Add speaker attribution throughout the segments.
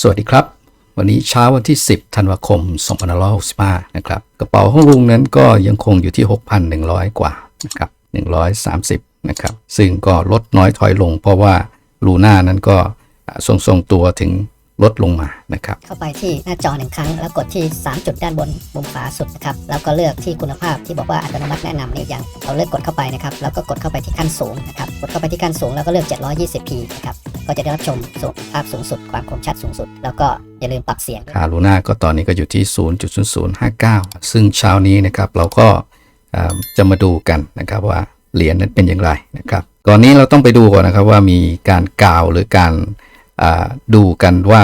Speaker 1: สวัสดีครับ วันนี้เช้าวันที่ 10 ธันวาคม 2565 นะครับ กระเป๋าของลุงนั้นก็ยังคงอยู่ที่ 6,100 กว่านะครับ 130 นะครับ ซึ่งก็ลดน้อยถอยลงเพราะว่าลูน่านั้นก็ทรงๆตัวถึง ลดลงมานะครับ
Speaker 2: เข้าไปที่หน้าจอหนึ่งครั้ง แล้วกดที่ 3 จุดด้านบนมุมขวาสุดนะครับแล้วก็เลือกที่คุณภาพที่บอกว่าอัตโนมัติแนะนำนี่อย่างเราเลือกกดเข้าไปนะครับแล้วก็กดเข้าไปที่ขั้นสูงนะครับกดเข้าไปที่ขั้นสูงแล้วก็เลือก 720p นะครับก็จะได้รับชมสุภาพสูงสุด ความคมชัดสูงสุด แล้วก็อย่าลืมปรับเสียง
Speaker 1: ค่าลูน่าก็ตอนนี้ก็อยู่ที่ 0.0059 ซึ่งเช้านี้นะครับเราก็อ่าจะมาดูกันนะครับว่าเหรียญนั้นเป็นอย่างไรนะครับก่อนนี้เราต้องไปดูก่อนนะครับว่ามีการกล่าวหรือการอ่า ดูกันว่า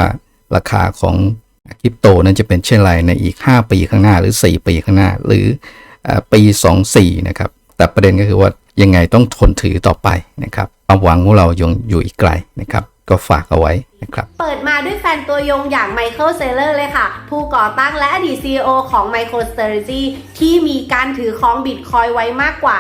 Speaker 1: ราคาของคริปโตนั้นจะเป็นเช่นไรในอีก 5 ปีข้างหน้าหรือ 4 ปีข้างหน้าหรืออปี 24 นะครับ แต่ประเด็นก็คือว่ายังไงต้องทนถือต่อไปนะครับความหวังของเรายังอยู่อีกไกลนะครับ ก็ฝากเอาไว้ นะครับ
Speaker 3: เปิดมาด้วยแฟนตัวยงอย่างไมเคิลเซเลอร์เลยค่ะ ผู้ก่อตั้งและอดีต CEO ของ MicroStrategy ที่มีการถือครองบิตคอยไว้มากกว่า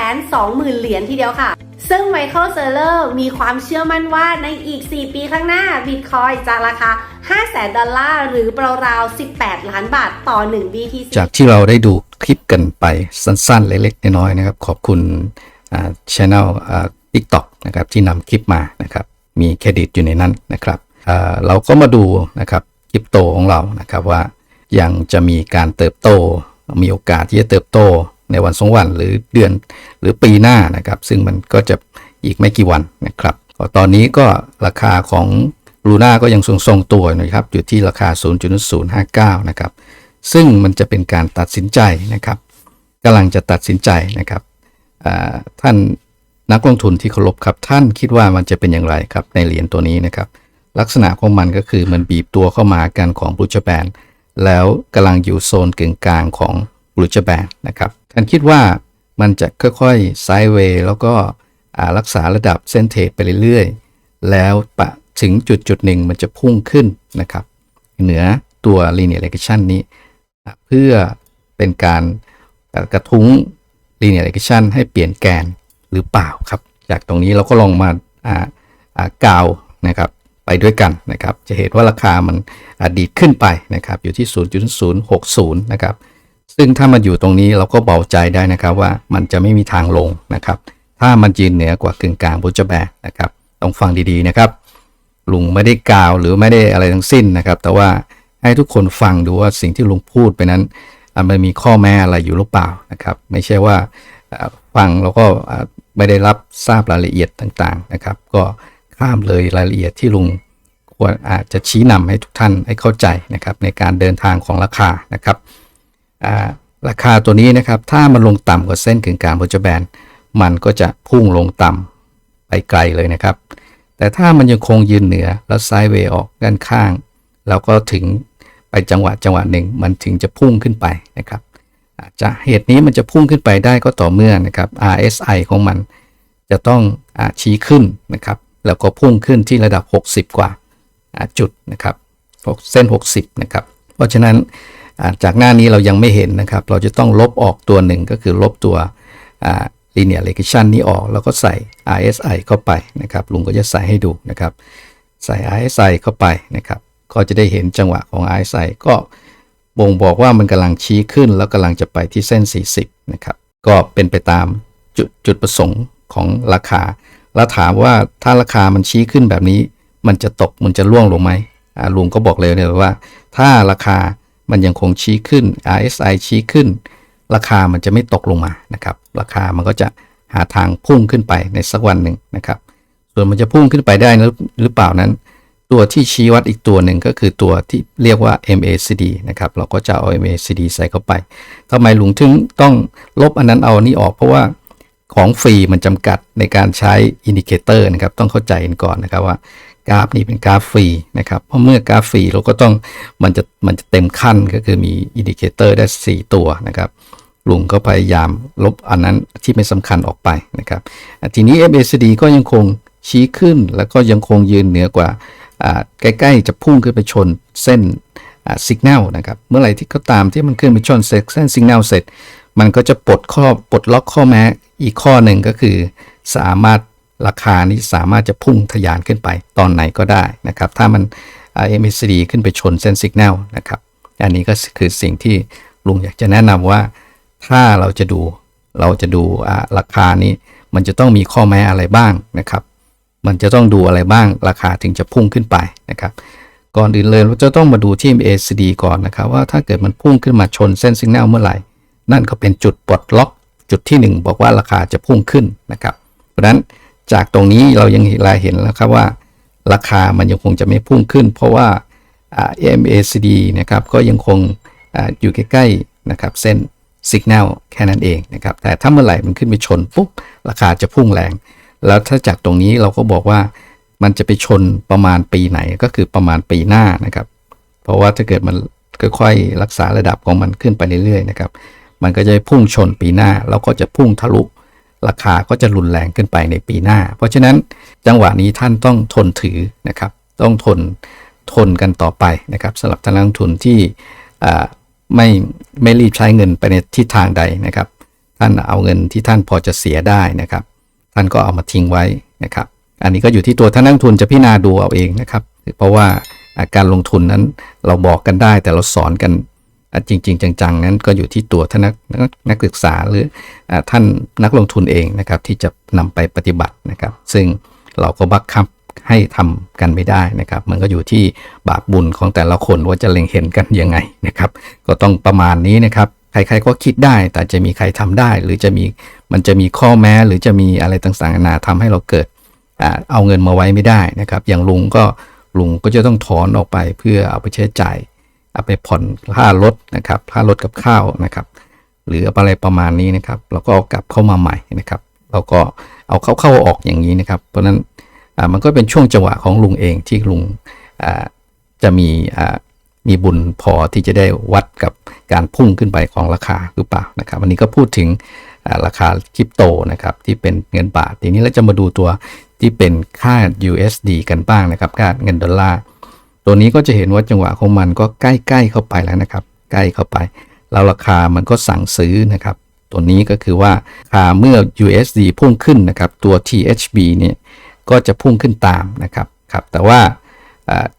Speaker 3: 120,000 เหรียญทีเดียวค่ะซึ่ง Michael s e l l e r มีความเชื่อมั่นว่าในอีก 4 ปีข้างหน้าบิตคอยจะราคา500,000ดอลลาร์หรือราวๆ 18 ล้านบาทต่อ 1 BTC
Speaker 1: จากที่เราได้ดูคลิปกันไปสั้นๆ เล็กๆ น้อยๆนะครับ ขอบคุณอ่าช anel อ่า TikTok นะครับที่นำคลิปมานะครับ มีเครดิตอยู่ในนั้นนะครับเราก็มาดูนะครับคริปโตของเรานะครับว่ายังจะมีการเติบโต มีโอกาสที่จะเติบโตในวันสองวันหรือเดือนหรือปีหน้านะครับ ซึ่งมันก็จะอีกไม่กี่วันนะครับตอนนี้ก็ราคาของลูน่าก็ยังทรงๆตัวนะครับอยู่ที่ราคา 0.059 นะครับ ซึ่งมันจะเป็นการตัดสินใจนะครับกำลังจะตัดสินใจนะครับท่าน นักลงทุนที่เคารพครับท่านคิดว่ามันจะเป็นอย่างไรครับในเหรียญตัวนี้นะครับลักษณะของมันก็คือมันบีบตัวเข้ามากันของบลูจแบนแล้วกำลังอยู่โซนกึ่งกลางของบลูจแบนนะครับท่านคิดว่ามันจะค่อยๆไซด์เวย์แล้วก็รักษาระดับเส้นเทรดไปเรื่อยๆ แล้วปะถึงจุดจุดหนึ่งมันจะพุ่งขึ้นนะครับ เหนือตัว linear regression นี้ เพื่อเป็นการกระทุ้ง linear regression ให้เปลี่ยนแกน หรือเปล่าครับ จากตรงนี้เราก็ลองมาอ่ากาวนะครับไปด้วยกันนะครับ จะเห็นว่าราคามันอดีดขึ้นไปนะครับอยู่ที่ 0.060 นะครับ ซึ่งถ้ามันอยู่ตรงนี้เราก็เบาใจได้นะครับว่ามันจะไม่มีทางลงนะครับ ถ้ามันยืนเหนือกว่ากึ่งกลางบุจแบกนะครับต้องฟังดีๆนะครับ ลุงไม่ได้กล่าวหรือไม่ได้อะไรทั้งสิ้นนะครับ แต่ว่าให้ทุกคนฟังดูว่าสิ่งที่ลุงพูดไปนั้นมันมีข้อแม้อะไรอยู่หรือเปล่านะครับ ไม่ใช่ว่าฟังแล้วก็ ไม่ได้รับทราบรายละเอียดต่างๆนะครับ ก็ข้ามเลยรายละเอียดที่ลุงควรอาจจะชี้นำให้ทุกท่านให้เข้าใจนะครับในการเดินทางของราคานะครับราคาตัวนี้นะครับถ้ามันลงต่ำกว่าเส้นกึ่งกลางโบจแบนมันก็จะพุ่งลงต่ำไปไกลเลยนะครับ แต่ถ้ามันยังคงยืนเหนือแล้วไซด์เวย์ออกด้านข้าง แล้วก็ถึงไปจังหวะจังหวะหนึ่งมันถึงจะพุ่งขึ้นไปนะครับ จะเหตุนี้มันจะพุ่งขึ้นไปได้ก็ต่อเมื่อนะครับ RSI ของมันจะต้องอชี้ขึ้นนะครับ แล้วก็พุ่งขึ้นที่ระดับ 60 กว่าจุดนะครับเส้น 60 นะครับ เพราะฉะนั้นาจากหน้านี้เรายังไม่เห็นนะครับ เราจะต้องลบออกตัวหนึ่งก็คือลบตัว linear regression นี้ออก แล้วก็ใส่ RSI เข้าไปนะครับ ลุงก็จะใส่ให้ดูนะครับ ใส่ RSI เข้าไปนะครับ ก็จะได้เห็นจังหวะของ RSI ก็ บ่งบอกว่ามันกำลังชี้ขึ้นแล้วกำลังจะไปที่เส้น 40 นะครับ ก็เป็นไปตามจุดจุดประสงค์ของราคา แล้วถามว่าถ้าราคามันชี้ขึ้นแบบนี้ มันจะตกมันจะร่วงลงไหมอ่าลุงก็บอกเลยเนี่ยว่า ถ้าราคามันยังคงชี้ขึ้น RSI ชี้ขึ้น ราคามันจะไม่ตกลงมานะครับ ราคามันก็จะหาทางพุ่งขึ้นไปในสักวันหนึ่งนะครับ ส่วนมันจะพุ่งขึ้นไปได้หรือเปล่านั้น ตัวที่ชี้วัดอีกตัวหนึ่งก็คือตัวที่เรียกว่า MACD นะครับ เราก็จะเอา MACD ใส่เข้าไปทำไมลุงถึงต้องลบอันนั้นเอานี้ออกเพราะว่าของฟรีมันจำกัดในการใช้อินดิเคเตอร์นะครับ ต้องเข้าใจกันก่อนนะครับว่ากราฟนี้เป็นกราฟฟรีนะครับ เพราะเมื่อกราฟฟรีเราก็ต้องมันจะมันจะเต็มขั้นก็คือมีอินดิเคเตอร์ได้ 4 ตัวนะครับลุงก็พยายามลบอันนั้นที่ไม่สำคัญออกไปนะครับทีนี้ MACD ก็ยังคงชี้ขึ้นแล้วก็ยังคงยืนเหนือกว่า ใกล้ๆจะพุ่งขึ้นไปชนเส้นสัญญาณนะครับเมื่อไหร่ที่ก็ตามที่มันขึ้นไปชนเส้นสัญญาณเสร็จ มันก็จะปลดข้อปลดล็อกข้อแม้อีกข้อหนึ่งก็คือ สามารถราคานี้สามารถจะพุ่งทะยานขึ้นไปตอนไหนก็ได้นะครับ ถ้ามัน MACD ขึ้นไปชนเส้นสัญญาณนะครับ อันนี้ก็คือสิ่งที่ลุงอยากจะแนะนำว่า ถ้าเราจะดูเราจะดูราคานี้มันจะต้องมีข้อแม้อะไรบ้างนะครับ มันจะต้องดูอะไรบ้างราคาถึงจะพุ่งขึ้นไปนะครับ ก่อนอื่นเลยเราจะต้องมาดูที่ MACD ก่อนนะครับ ว่าถ้าเกิดมันพุ่งขึ้นมาชนเส้นสัญญาณเมื่อไหร่ นั่นก็เป็นจุดปลดล็อกจุดที่ 1 บอกว่าราคาจะพุ่งขึ้นนะครับ เพราะฉะนั้นจากตรงนี้เรายังรายเห็นแล้วครับว่า ราคามันยังคงจะไม่พุ่งขึ้น เพราะว่า MACD นะครับก็ยังคงออยู่ใกล้ๆนะครับเส้นสัญญาณแค่นั้นเองนะครับแต่ถ้าเมื่อไหร่มันขึ้นไปชนปุ๊บราคาจะพุ่งแรง แล้วถ้าจากตรงนี้เราก็บอกว่ามันจะไปชนประมาณปีไหนก็คือประมาณปีหน้านะครับ เพราะว่าถ้าเกิดมันค่อยๆรักษาระดับของมันขึ้นไปเรื่อยๆนะครับ มันก็จะพุ่งชนปีหน้าแล้วก็จะพุ่งทะลุ ราคาก็จะรุนแรงขึ้นไปในปีหน้า เพราะฉะนั้นจังหวะนี้ท่านต้องทนถือนะครับ ต้องทนทนกันต่อไปนะครับสำหรับท่านนักลงทุนที่ไม่ไม่รีบใช้เงินไปในทิศทางใดนะครับ ท่านเอาเงินที่ท่านพอจะเสียได้นะครับ ท่านก็เอามาทิ้งไว้นะครับ อันนี้ก็อยู่ที่ตัวท่านนักลงทุนจะพิจารณาดูเอาเองนะครับ เพราะว่าการลงทุนนั้นเราบอกกันได้แต่เราสอนกันจริง ๆ จังๆ นั้นก็อยู่ที่ตัวท่านนักนักศึกษาหรือท่านนักลงทุนเองนะครับ ที่จะนำไปปฏิบัตินะครับ ซึ่งเราก็บังคับให้ทำกันไม่ได้นะครับ มันก็อยู่ที่บาปบุญของแต่ละคนว่าจะเล็งเห็นกันยังไงนะครับ ก็ต้องประมาณนี้นะครับ ใครๆก็คิดได้ แต่จะมีใครทำได้ หรือจะมี มันจะมีข้อแม้หรือจะมีอะไรต่างๆนานาทำให้เราเกิดอเอาเงินมาไว้ไม่ได้นะครับ อย่างลุงก็ลุงก็จะต้องถอนออกไปเพื่อเอาไปใช้จ่ายเอาไปผ่อนค่ารถนะครับค่ารถกับข้าวนะครับ หรืออะไรประมาณนี้นะครับแล้วก็เอากลับเข้ามาใหม่นะครับแล้วก็เอาเข้าเข้าออกอย่างนี้นะครับ เพราะนั้นมันก็เป็นช่วงจังหวะของลุงเองที่ลุงจะมีมีบุญพอที่จะได้วัดกับการพุ่งขึ้นไปของราคาหรือเปล่านะครับ วันนี้ก็พูดถึง ราคาคริปโตนะครับที่เป็นเงินบาท ทีนี้เราจะมาดูตัวที่เป็นค่า USD กันบ้างนะครับค่าเงินดอลลาร์ตัวนี้ก็จะเห็นว่าจังหวะของมันก็ใกล้ๆเข้าไปแล้วนะครับ ใกล้เข้าไปแล้วราคามันก็สั่งซื้อนะครับ ตัวนี้ก็คือว่าราคาเมื่อ USD พุ่งขึ้นนะครับ ตัว THB เนี่ยก็จะพุ่งขึ้นตามนะครับครับ แต่ว่า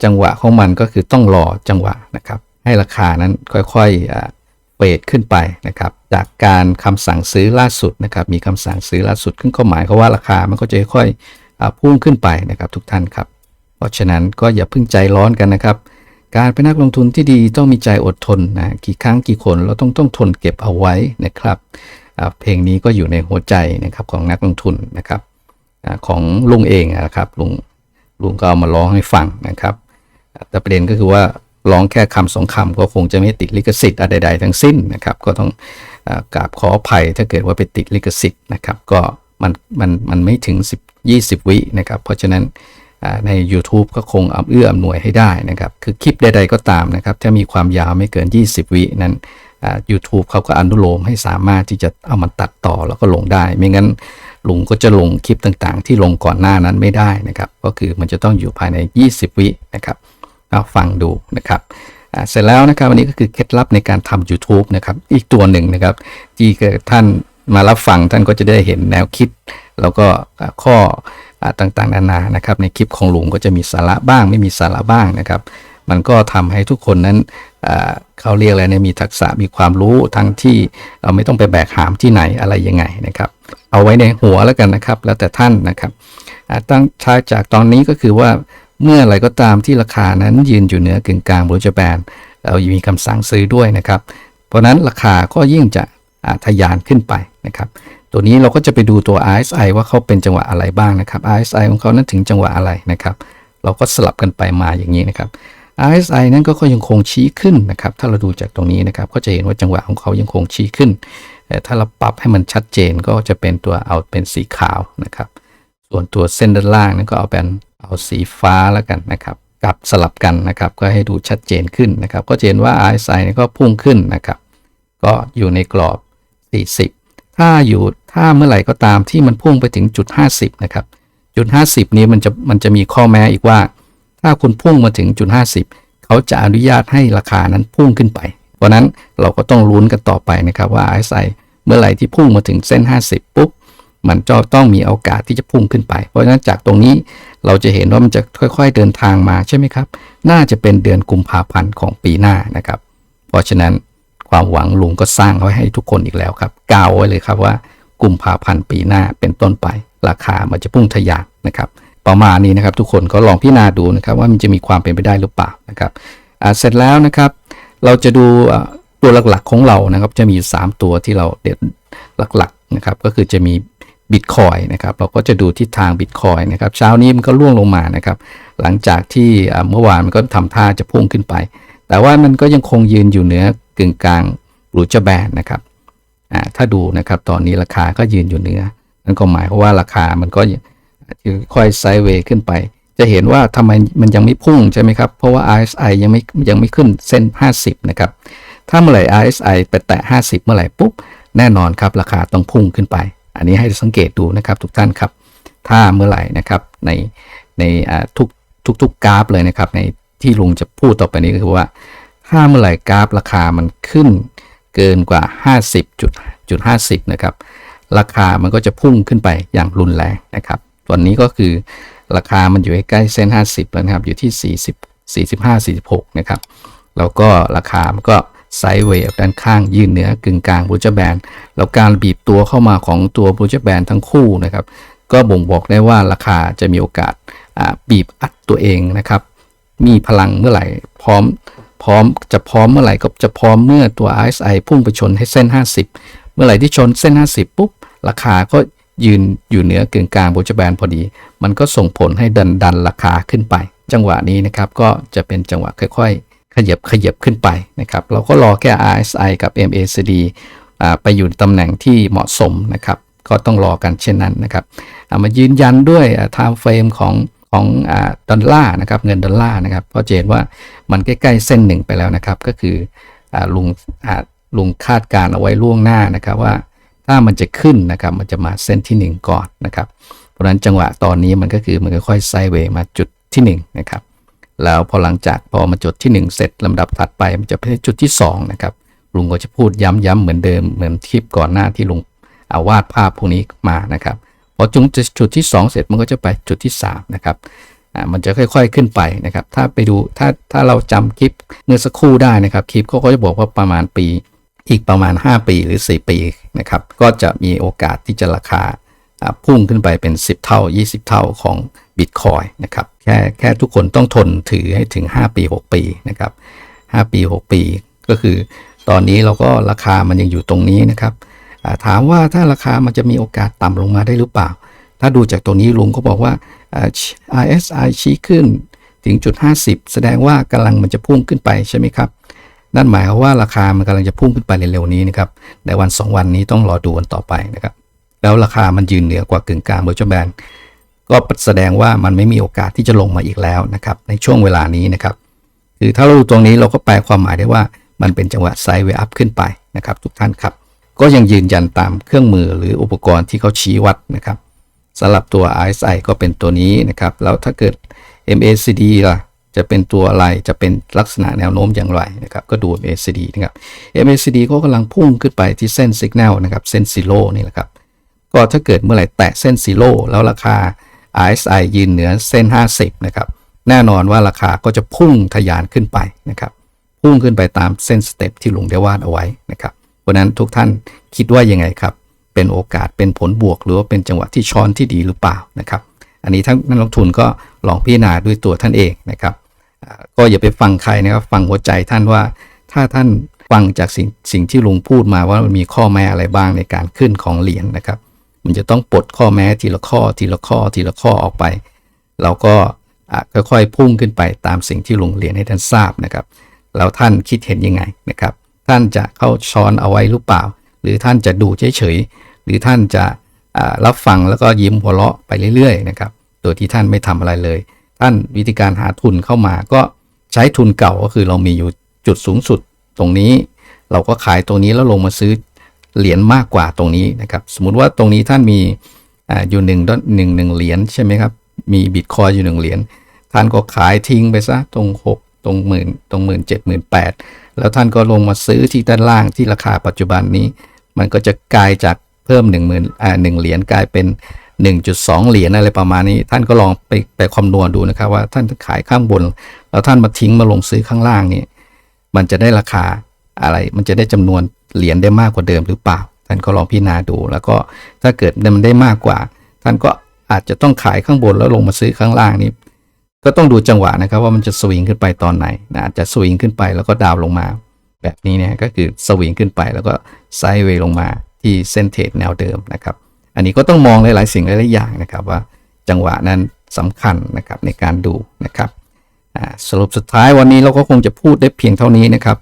Speaker 1: จังหวะของมันก็คือต้องรอจังหวะนะครับ ให้ราคานั้นค่อยๆ อ่าเฟดขึ้นไปนะครับ จากการคำสั่งซื้อล่าสุดนะครับ มีคำสั่งซื้อล่าสุดขึ้นก็หมายความว่าราคามันก็จะค่อยๆอ่าพุ่งขึ้นไปนะครับทุกท่านครับ เพราะฉะนั้นก็อย่าเพิ่งใจร้อนกันนะครับ การเป็นนักลงทุนที่ดีต้องมีใจอดทนนะกี่ครั้งกี่คนเราต้องต้องทนเก็บเอาไว้นะครับเพลงนี้ก็อยู่ในหัวใจนะครับของนักลงทุนนะครับอของลุงเองนะครับลุงลุงก็เอามาร้องให้ฟังนะครับแต่ประเด็นก็คือว่า ร้องแค่คำสองคำก็คงจะไม่ติดลิขสิทธิ์อะไรใดๆทั้งสิ้นนะครับ ก็ต้องกราบขออภัยถ้าเกิดว่าไปติดลิขสิทธิ์นะครับ ก็มันมันมันไม่ถึง 10 20 วินะครับ เพราะฉะนั้นใน YouTube ก็คงอเอื้ออำนวยให้ได้นะครับ คือคลิปใดๆก็ตามนะครับ ถ้ามีความยาวไม่เกิน 20 วินั้นอ่า YouTube เขาก็อนุโลมให้สามารถที่จะเอามาตัดต่อแล้วก็ลงได้ ไม่งั้นลุงก็จะลงคลิปต่างๆ ที่ลงก่อนหน้านั้นไม่ได้นะครับ ก็คือมันจะต้องอยู่ภายใน 20 วินะครับ เอาฟังดูนะครับเสร็จแล้วนะครับวันนี้ก็คือเคล็ดลับในการทำ YouTube นะครับอีกตัวหนึ่งนะครับที่ท่านมารับฟังท่านก็จะได้เห็นแนวคิด แล้วก็ข้อต่างๆนานานะครับในคลิปของลุงก็จะมีสาระบ้าง ไม่มีสาระบ้างนะครับ มันก็ทำให้ทุกคนนั้นเขาเรียกอะไรเนี่ยมีทักษะมีความรู้ทั้งที่เราไม่ต้องไปแบกหามที่ไหนอะไรยังไงนะครับ เอาไว้ในหัวแล้วกันนะครับ แล้วแต่ท่านนะครับตั้งท้ายจากตอนนี้ก็คือว่า เมื่ออะไรก็ตามที่ราคานั้นยืนอยู่เหนือกึ่งกลางบนจแบนเรามีคำสั่งซื้อด้วยนะครับ เพราะนั้นราคาก็ยิ่งจะทะยานขึ้นไปนะครับ ตัวนี้เราก็จะไปดูตัว RSI ว่าเขาเป็นจังหวะอะไรบ้างนะครับ RSI ของเขานั้นถึงจังหวะอะไรนะครับ เราก็สลับกันไปมาอย่างนี้นะครับ RSI นั้นก็ยังคงชี้ขึ้นนะครับ ถ้าเราดูจากตรงนี้นะครับ ก็จะเห็นว่าจังหวะของเขายังคงชี้ขึ้น แต่ถ้าเราปรับให้มันชัดเจนก็จะเป็นตัวเอาเป็นสีขาวนะครับ ส่วนตัวเส้นด้านล่างนั้นก็เอาเป็นเอาสีฟ้าแล้วกันนะครับ กับสลับกันนะครับ ก็ให้ดูชัดเจนขึ้นนะครับ ก็เห็นว่า RSI เนี่ยก็พุ่งขึ้นนะครับ ก็อยู่ในกรอบ 40 ถ้าอยู่ถ้าเมื่อไหร่ก็ตามที่มันพุ่งไปถึงจุด 50 นะครับ จุด 50 นี้มันจะมันจะมีข้อแม้อีกว่า ถ้าคุณพุ่งมาถึงจุด 50 เขาจะอนุญาตให้ราคานั้นพุ่งขึ้นไป เพราะนั้นเราก็ต้องลุ้นกันต่อไปนะครับว่า RSI เมื่อไหร่ที่พุ่งมาถึงเส้น 50 ปุ๊บ มันจะต้องมีโอกาสที่จะพุ่งขึ้นไป เพราะฉะนั้นจากตรงนี้เราจะเห็นว่ามันจะค่อยๆเดินทางมาใช่ไหมครับ น่าจะเป็นเดือนกุมภาพันธ์ของปีหน้านะครับ เพราะฉะนั้นความหวังลุงก็สร้างไว้ให้ทุกคนอีกแล้วครับกล่าวไว้เลยครับว่ากุมภาพันธ์ปีหน้าเป็นต้นไป ราคามันจะพุ่งทะยานนะครับประมาณนี้นะครับทุกคนก็ลองพิจารณาดูนะครับว่ามันจะมีความเป็นไปได้หรือเปล่านะครับเสร็จแล้วนะครับ เราจะดูตัวหลักๆของเรานะครับ จะมีอยู่3ตัวที่เราเด็ดหลักๆนะครับ ก็คือจะมี บิตคอยนะครับเราก็จะดูทิศทางบิตคอยนะครับเช้านี้มันก็ร่วงลงมานะครับหลังจากที่เมื่อวานมันก็ทำท่าจะพุ่งขึ้นไป แต่ว่ามันก็ยังคงยืนอยู่เหนือกึ่งกลางหรูจะแบนนะครับถ้าดูนะครับตอนนี้ราคาก็ยืนอยู่เหนือนั่นก็หมายความว่าราคามันก็ค่อยไซด์เวย์ขึ้นไป จะเห็นว่าทำไมมันยังไม่พุ่งใช่ไหมครับ เพราะว่า RSI ยังไม่ยังไม่ขึ้นเส้น 50 นะครับ ถ้าเมื่อไหร่ RSI ไปแตะ 50 เมื่อไหร่ปุ๊บ แน่นอนครับ ราคาต้องพุ่งขึ้นไป อันนี้ให้สังเกตดูนะครับทุกท่านครับ ถ้าเมื่อไหร่นะครับในในทุกทุกทุกกราฟเลยนะครับ ในที่ลุงจะพูดต่อไปนี้ก็คือว่า ถ้าเมื่อไหร่กราฟราคามันขึ้นเกินกว่า 50จุดจุด50 นะครับ ราคามันก็จะพุ่งขึ้นไปอย่างรุนแรงนะครับตันนี้ก็คือราคามันอยู่ใกล้เส้น 50 แล้วนะครับ อยู่ที่ 40 45 46 นะครับ แล้วก็ราคามันก็ ไซด์เวย์ออกด้านข้างยืนเหนือกึ่งกลางบูจแบนแล้วการบีบตัวเข้ามาของตัวบูจแบนทั้งคู่นะครับ ก็บ่งบอกได้ว่าราคาจะมีโอกาสบีบอัดตัวเองนะครับ มีพลังเมื่อไหร่พร้อมพร้อมจะพร้อมเมื่อไหร่ก็จะพร้อมเมื่อตัว RSI พุ่งไปชนให้เส้น 50 เมื่อไหร่ที่ชนเส้น 50 ปุ๊บ ราคาก็ยืนอยู่เหนือกึ่งกลางโบจแบนพอดี มันก็ส่งผลให้ดันดันราคาขึ้นไป จังหวะนี้นะครับก็จะเป็นจังหวะค่อย ๆ ขยับขยับขึ้นไปนะครับ เราก็รอแค่ RSI กับ MACD ไปอยู่ในตำแหน่งที่เหมาะสมนะครับ ก็ต้องรอกันเช่นนั้นนะครับามายืนยันด้วยอ่า time frame ของของอดอลลาร์นะครับเงินดอลลาร์นะครับเพราะเจนว่ามันใกล้ๆเส้นหนึ่งไปแล้วนะครับ ก็คืออลุงลุงคาดการเอาไว้ล่วงหน้านะครับว่าถ้ามันจะขึ้นนะครับมันจะมาเส้นที่ 1 ก่อนนะครับ เพราะฉะนั้นจังหวะตอนนี้มันก็คือมันค่อยๆไซเวย์มาจุดที่1นะครับ แล้วพอหลังจากพอมาจุดที่ 1 เสร็จลำดับถัดไปมันจะไปจุดที่2นะครับลุงก็จะพูดย้ำๆเหมือนเดิมเหมือนคลิปก่อนหน้าที่ลุงอาวาดภาพพวกนี้มานะครับพอจุดจุดที่ 2 เสร็จมันก็จะไปจุดที่3นะครับอ่ามันจะค่อย ๆขึ้นไปนะครับ ถ้าไปดูถ้าถ้าเราจำคลิปเมื่อสักครู่ได้นะครับ คลิปเขาก็จะบอกว่าประมาณปี อีกประมาณ 5 ปีหรือ 4 ปีนะครับ ก็จะมีโอกาสที่จะราคาอ่าพุ่งขึ้นไปเป็น 10 เท่า 20 เท่าของ บิตคอยนะครับแค่แค่ทุกคนต้องทนถือให้ถึง 5 ปี 6 ปีนะครับ5ปี 6 ปี ก็คือ ตอนนี้เราก็ราคามันยังอยู่ตรงนี้นะครับถามว่าถ้าราคามันจะมีโอกาสต่ำลงมาได้หรือเปล่า ถ้าดูจากตัวนี้ลุงก็บอกว่า RSI ชี้ขึ้นถึงจุด 50 แสดงว่ากำลังมันจะพุ่งขึ้นไปใช่ไหมครับนั่นหมายความว่าราคามันกำลังจะพุ่งขึ้นไปเร็วๆนี้นะครับในวัน 2 วันนี้ต้องรอดูกันต่อไปนะครับแล้วราคามันยืนเหนือกว่ากึ่งกลางเบอร์จแบน ก็แสดงว่ามันไม่มีโอกาสที่จะลงมาอีกแล้วนะครับในช่วงเวลานี้นะครับคือถ้าเราดูตรงนี้เราก็แปลความหมายได้ว่ามันเป็นจังหวะไซด์เวอัพขึ้นไปนะครับทุกท่านครับ ก็ยังยืนยันตามเครื่องมือหรืออุปกรณ์ที่เขาชี้วัดนะครับสำหรับตัว RSI ก็เป็นตัวนี้นะครับแล้วถ้าเกิด MACD ล่ะจะเป็นตัวอะไรจะเป็นลักษณะแนวโน้มอย่างไรนะครับก็ดู MACD นะครับ MACD ก็กำลังพุ่งขึ้นไปที่เส้นสัญญาณนะครับเส้นซีโร่นี่แหละครับก็ถ้าเกิดเมื่อไหร่แตะเส้นซีโร่แล้วราคา RSI ยืนเหนือเส้น 50 นะครับ แน่นอนว่าราคาก็จะพุ่งทะยานขึ้นไปนะครับ พุ่งขึ้นไปตามเส้นสเต็ปที่ลุงได้วาดเอาไว้นะครับ เพราะนั้นทุกท่านคิดว่ายังไงครับ เป็นโอกาสเป็นผลบวก หรือว่าเป็นจังหวะที่ช้อนที่ดีหรือเปล่านะครับ อันนี้ท่านนักลงทุนก็ลองพิจารณาด้วยตัวท่านเองนะครับ ก็อย่าไปฟังใครนะครับ ฟังหัวใจท่านว่าถ้าท่านฟังจากสิ่งสิ่งที่ลุงพูดมาว่ามันมีข้อแม้อะไรบ้างในการขึ้นของเหรียญนะครับ มันจะต้องปลดข้อแม้ทีละข้อทีละข้อทีละข้อออกไป เราก็ค่อยๆพุ่งขึ้นไปตามสิ่งที่ลุงเรียนให้ท่านทราบนะครับ แล้วท่านคิดเห็นยังไงนะครับ ท่านจะเข้าช้อนเอาไว้หรือเปล่า หรือท่านจะดูเฉยๆหรือท่านจะรับฟังแล้วก็ยิ้มหัวเราะไปเรื่อยๆนะครับ โดยที่ท่านไม่ทำอะไรเลย ท่านวิธีการหาทุนเข้ามาก็ใช้ทุนเก่าก็คือเรามีอยู่จุดสูงสุดตรงนี้ เราก็ขายตรงนี้แล้วลงมาซื้อ เหรียญมากกว่าตรงนี้นะครับ สมมุติว่าตรงนี้ท่านมีออยู่หนึ่งหนึ่งหนึ่งเหรียญใช่ไหมครับ มีบิตคอยอยู่หนึ่งเหรียญ ท่านก็ขายทิ้งไปซะตรงหกตรงหมื่นตรงหมื่นเจ็ดหมื่นแปดแล้วท่านก็ลงมาซื้อที่ด้านล่างที่ราคาปัจจุบันนี้ มันก็จะกลายจากเพิ่ม1 0,000อ่าหนึ่งเหรียญกลายเป็น 1.2 เหรียญอะไรประมาณนี้ ท่านก็ลองไปไปคำนวณดูนะครับว่าท่านขายข้างบน แล้วท่านมาทิ้งมาลงซื้อข้างล่างนี่มันจะได้ราคาอะไร มันจะได้จำนวน เหรียญได้มากกว่าเดิมหรือเปล่า ท่านก็ลองพิจารณาดู แล้วก็ถ้าเกิดมันได้มากกว่า ท่านก็อาจจะต้องขายข้างบนแล้วลงมาซื้อข้างล่างนี่ก็ต้องดูจังหวะนะครับว่ามันจะสวิงขึ้นไปตอนไหนนะอาจจะสวิงขึ้นไปแล้วก็ดาวลงมา แบบนี้เนี่ยก็คือสวิงขึ้นไปแล้วก็ไซด์เวย์ลงมาที่เส้นเทรดแนวเดิมนะครับ อันนี้ก็ต้องมองหลายๆสิ่งหลายๆอย่างนะครับว่าจังหวะนั้นสำคัญนะครับในการดูนะครับสรุปสุดท้ายวันนี้เราก็คงจะพูดได้เพียงเท่านี้นะครับ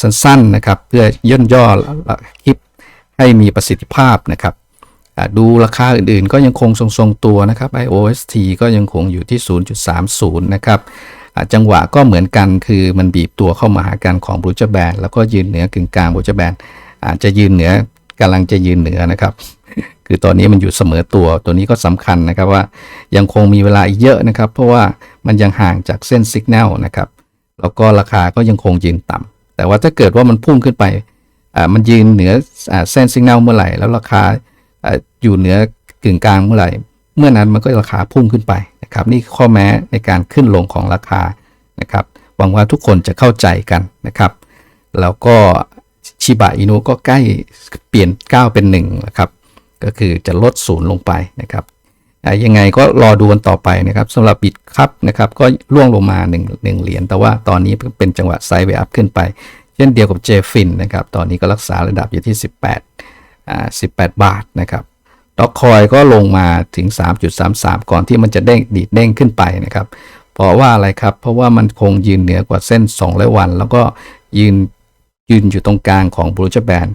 Speaker 1: สั้นๆนะครับ เพื่อย่นย่อคลิปให้มีประสิทธิภาพนะครับดูราคาอื่นๆ ก็ยังคงทรงๆตัวนะครับ IOST ก็ยังคงอยู่ที่ 0.30 นะครับจังหวะก็เหมือนกันคือมันบีบตัวเข้ามาหากันของบรูจแบนแล้วก็ยืนเหนือกึ่งกลางบรูจแบนอาจจะยืนเหนือกำลังจะยืนเหนือนะครับ คือตอนนี้มันอยู่เสมอตัวตัวนี้ก็สำคัญนะครับว่ายังคงมีเวลาอีกเยอะนะครับ เพราะว่ามันยังห่างจากเส้นสัญญาณนะครับ แล้วก็ราคาก็ยังคงยืนต่ำ แต่ว่าถ้าเกิดว่ามันพุ่งขึ้นไปอ่ามันยืนเหนืออเส้นสัญญาณเมื่อไหร่ แล้วราคาอ่าอยู่เหนือกึ่งกลางเมื่อไหร่ เมื่อนั้นมันก็ราคาพุ่งขึ้นไปนะครับนี่ข้อแม้ในการขึ้นลงของราคานะครับหวังว่าทุกคนจะเข้าใจกันนะครับ แล้วก็ชิบะอินุก็ใกล้เปลี่ยนก้าเป็น1นะครับก็คือจะลดศูนย์ลงไปนะครับ ยังไงก็รอดูกันต่อไปนะครับสำหรับบิตครับนะครับก็ล่วงลงมา1 1เหรียญแต่ว่าตอนนี้เป็นจังหวะไซด์เวอัพขึ้นไป เช่นเดียวกับเจฟินนะครับตอนนี้ก็รักษาระดับอยู่ที่ 18อ่า18 บาทนะครับด็อกคอยก็ลงมาถึง 3.33 ก่อนที่มันจะเด้งดีดเด้งขึ้นไปนะครับเพราะว่าอะไรครับ เพราะว่ามันคงยืนเหนือกว่าเส้น200วัน แล้วก็ยืนยืนอยู่ตรงกลางของบรูจแบน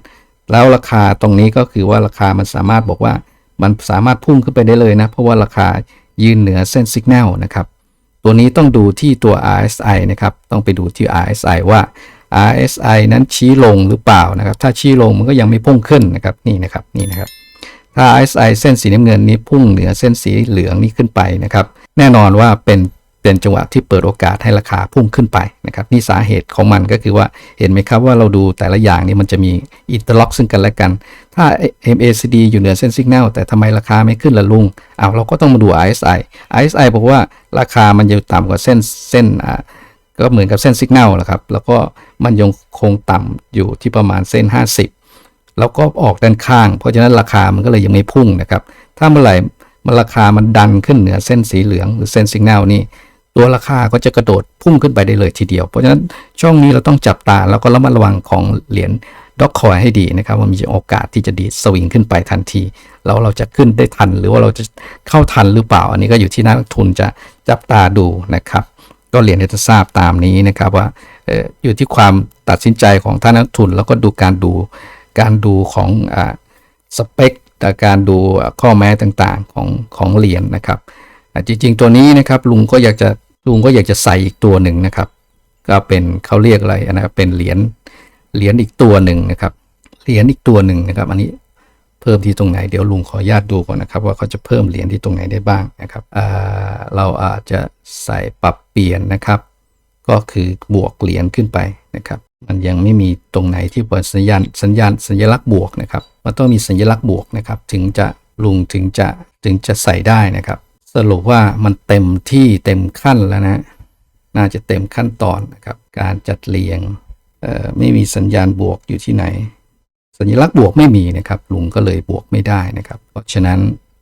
Speaker 1: แล้วราคาตรงนี้ก็คือว่าราคามันสามารถบอกว่า มันสามารถพุ่งขึ้นไปได้เลยนะ เพราะว่าราคายืนเหนือเส้นสัญญาณนะครับ ตัวนี้ต้องดูที่ตัว RSI นะครับ ต้องไปดูที่ RSI ว่า RSI นั้นชี้ลงหรือเปล่านะครับ ถ้าชี้ลงมันก็ยังไม่พุ่งขึ้นนะครับ นี่นะครับ นี่นะครับ ถ้า RSI เส้นสีน้ำเงินนี้พุ่งเหนือเส้นสีเหลืองนี้ขึ้นไปนะครับ แน่นอนว่าเป็น เป็นจังหวะที่เปิดโอกาสให้ราคาพุ่งขึ้นไปนะครับนี่สาเหตุของมันก็คือว่าเห็นไหมครับว่าเราดูแต่ละอย่างนี้มันจะมีอินเตอร์ล็อกซึ่งกันและกัน ถ้า MACD อยู่เหนือเส้นสัญญาณแต่ทำไมราคาไม่ขึ้นละลุงอ้าวเราก็ต้องมาดู RSI RSI บอกว่าราคามันอยู่ต่ำกว่าเส้นเส้นอ่าก็เหมือนกับเส้นสัญญาณแหละครับแล้วก็มันยังคงต่ำอยู่ที่ประมาณเส้น 50 แล้วก็ออกด้านข้าง เพราะฉะนั้นราคามันก็เลยยังไม่พุ่งนะครับถ้าเมื่อไหร่มันราคามันดันขึ้นเหนือเส้นสีเหลืองหรือเส้นสัญญาณนี่ ตัวราคาก็จะกระโดดพุ่งขึ้นไปได้เลยทีเดียว เพราะฉะนั้นช่วงนี้เราต้องจับตาแล้วก็ระมัดระวังของเหรียญด็อกคอยให้ดีนะครับว่ามีโอกาสที่จะดีสวิงขึ้นไปทันที แล้วเราจะขึ้นได้ทันหรือว่าเราจะเข้าทันหรือเปล่า อันนี้ก็อยู่ที่นักทุนจะจับตาดูนะครับ ก็เหรียนให้ท่านทราบตามนี้นะครับว่าออยู่ที่ความตัดสินใจของท่านนักทุน แล้วก็ดูการดูการดูของอ่าสเปคแต่การดูข้อแม้ต่างๆของของเหรียญนะครับจริงๆตัวนี้นะครับลุงก็อยากจะ ลุงก็อยากจะใส่อีกตัวหนึ่งนะครับ ก็เป็นเขาเรียกอะไรนะครับเป็นเหรียญเหรียญอีกตัวหนึ่งนะครับเหรียญอีกตัวหนึ่งนะครับ อันนี้เพิ่มที่ตรงไหนเดี๋ยวลุงขออนุญาตดูก่อนนะครับ ว่าเขาจะเพิ่มเหรียญที่ตรงไหนได้บ้างนะครับเราอาจจะใส่ปรับเปลี่ยนนะครับ ก็คือบวกเหรียญขึ้นไปนะครับ มันยังไม่มีตรงไหนที่เปิดสัญญาณสัญญาณสัญลักษณ์บวกนะครับ มันต้องมีสัญลักษณ์บวกนะครับ ถึงจะลุงถึงจะถึงจะใส่ได้นะครับ สรุปว่ามันเต็มที่เต็มขั้นแล้วนะ น่าจะเต็มขั้นตอนนะครับ การจัดเรียงไม่มีสัญญาณบวกอยู่ที่ไหน สัญลักษณ์บวกไม่มีนะครับ ลุงก็เลยบวกไม่ได้นะครับ เพราะฉะนั้น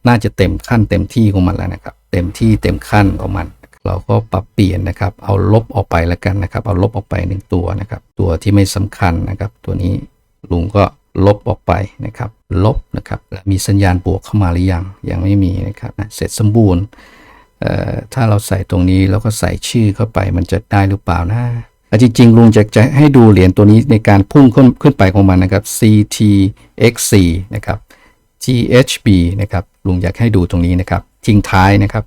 Speaker 1: น่าจะเต็มขั้นเต็มที่ของมันแล้วนะครับ เต็มที่เต็มขั้นของมัน เราก็ปรับเปลี่ยนนะครับ เอาลบออกไปแล้วกันนะครับ เอาลบออกไปหนึ่งตัวนะครับ ตัวที่ไม่สำคัญนะครับ ตัวนี้ลุงก็ ลบออกไปนะครับ ลบนะครับและมีสัญญาณบวกเข้ามาหรือยัง ยังไม่มีนะครับเสร็จสมบูรณ์เอ่อถ้าเราใส่ตรงนี้แล้วก็ใส่ชื่อเข้าไปมันจะได้หรือเปล่านะอะจริงๆลุงจะจะให้ดูเหรียญตัวนี้ในการพุ่งขึ้นขึ้นไปของมันนะครับ CTXC นะครับ THB นะครับลุงอยากให้ดูตรงนี้นะครับทิ้งท้ายนะครับ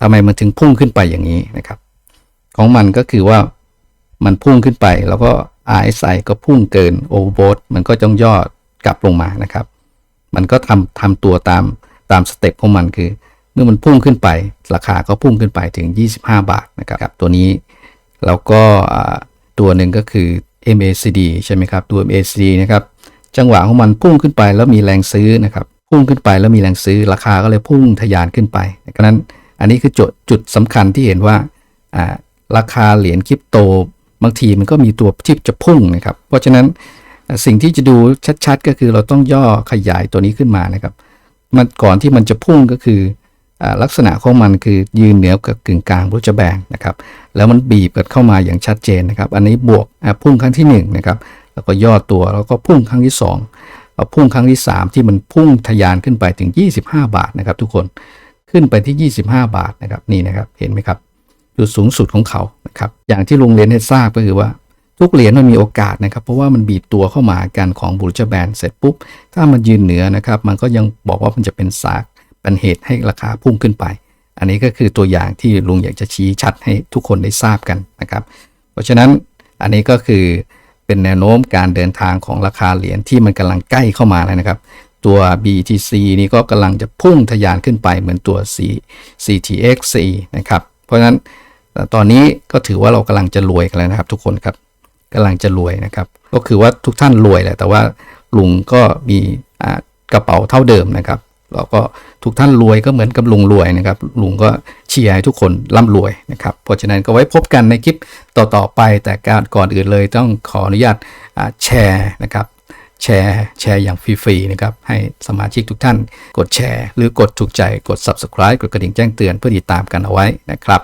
Speaker 1: ทำไมมันถึงพุ่งขึ้นไปอย่างนี้นะครับ ของมันก็คือว่ามันพุ่งขึ้นไปแล้วก็ RSI ก็พุ่งเกิน overbought มันก็ต้องย่อกลับลงมานะครับ มันก็ทำทำตัวตามตามสเต็ปของมันคือ เมื่อมันพุ่งขึ้นไป ราคาก็พุ่งขึ้นไปถึง 25 บาทนะครับตัวนี้แล้วก็ตัวหนึ่งก็คือ MACD ใช่ไหมครับ ตัว MACD นะครับ จังหวะของมันพุ่งขึ้นไปแล้วมีแรงซื้อนะครับ พุ่งขึ้นไปแล้วมีแรงซื้อ ราคาก็เลยพุ่งทะยานขึ้นไปดังนั้นอันนี้คือจุดจุดสำคัญที่เห็นว่า ราคาเหรียญคริปโต บางทีมันก็มีตัวที่จะพุ่งนะครับ เพราะฉะนั้นสิ่งที่จะดูชัดๆ ก็คือเราต้องย่อขยายตัวนี้ขึ้นมานะครับ มันก่อนที่มันจะพุ่งก็คืออลักษณะของมันคือยืนเหนือกับกึ่งกลางรูจะแบงนะครับ แล้วมันบีบกันเข้ามาอย่างชัดเจนนะครับ อันนี้บวกพุ่งครั้งที่หนึ่งนะครับ แล้วก็ย่อตัวแล้วก็พุ่งครั้งที่สองเอาพุ่งครั้งที่สามที่มันพุ่งทะยานขึ้นไปถึง 25 บาทนะครับ ทุกคนขึ้นไปที่ 25 บาทนะครับนี่นะครับเห็นไหมครับ จุดสูงสุดของเขานะครับอย่างที่ลุงเรียนให้ทราบก็คือว่าทุกเหรียญมันมีโอกาสนะครับ เพราะว่ามันบีบตัวเข้ามากันของบูรจแบนเสร็จปุ๊บ ถ้ามันยืนเหนือนะครับ มันก็ยังบอกว่ามันจะเป็นสากเป็นเหตุให้ราคาพุ่งขึ้นไป อันนี้ก็คือตัวอย่างที่ลุงอยากจะชี้ชัดให้ทุกคนได้ทราบกันนะครับ เพราะฉะนั้นอันนี้ก็คือเป็นแนวโน้มการเดินทางของราคาเหรียญที่มันกำลังใกล้เข้ามาแล้วนะครับ ตัว BTC นี่ก็กำลังจะพุ่งทะยานขึ้นไปเหมือนตัว C CTXC นะครับ เพราะฉะนั้น ตอนนี้ก็ถือว่าเรากำลังจะรวยกันแล้วนะครับ ทุกคนครับกำลังจะรวยนะครับ ก็คือว่าทุกท่านรวยแหละแต่ว่าลุงก็มีกระเป๋าเท่าเดิมนะครับแล้วก็ทุกท่านรวยก็เหมือนกับลุงรวยนะครับ ลุงก็เชียร์ให้ทุกคนร่ำรวยนะครับ เพราะฉะนั้นก็ไว้พบกันในคลิปต่อๆไป แต่การก่อนอื่นเลยต้องขออนุญาตแชร์นะครับ แชร์แชร์อย่างฟรีๆนะครับ ให้สมาชิกทุกท่านกดแชร์ หรือกดถูกใจกด subscribe กดกระดิ่งแจ้งเตือนเพื่อติดตามกันเอาไว้นะครับ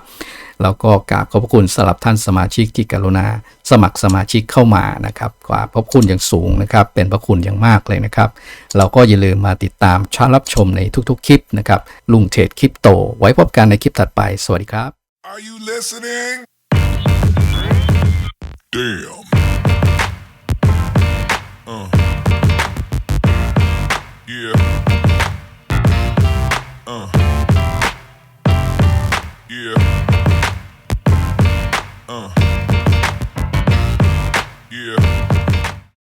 Speaker 1: แล้วก็กราบขอบพระคุณสำหรับท่านสมาชิกที่กรุณา สมัครสมาชิกเข้ามานะครับกราบขอบคุณอย่างสูงนะครับ เป็นพระคุณอย่างมากเลยนะครับ เราก็อย่าลืมมาติดตามชารับชมในทุกๆ คลิปนะครับ ลุงเทดคริปโต ไว้พบกันในคลิปถัดไป สวัสดีครับ
Speaker 4: Are you listening? Damn. Uh. Yeah. Uh. Yeah.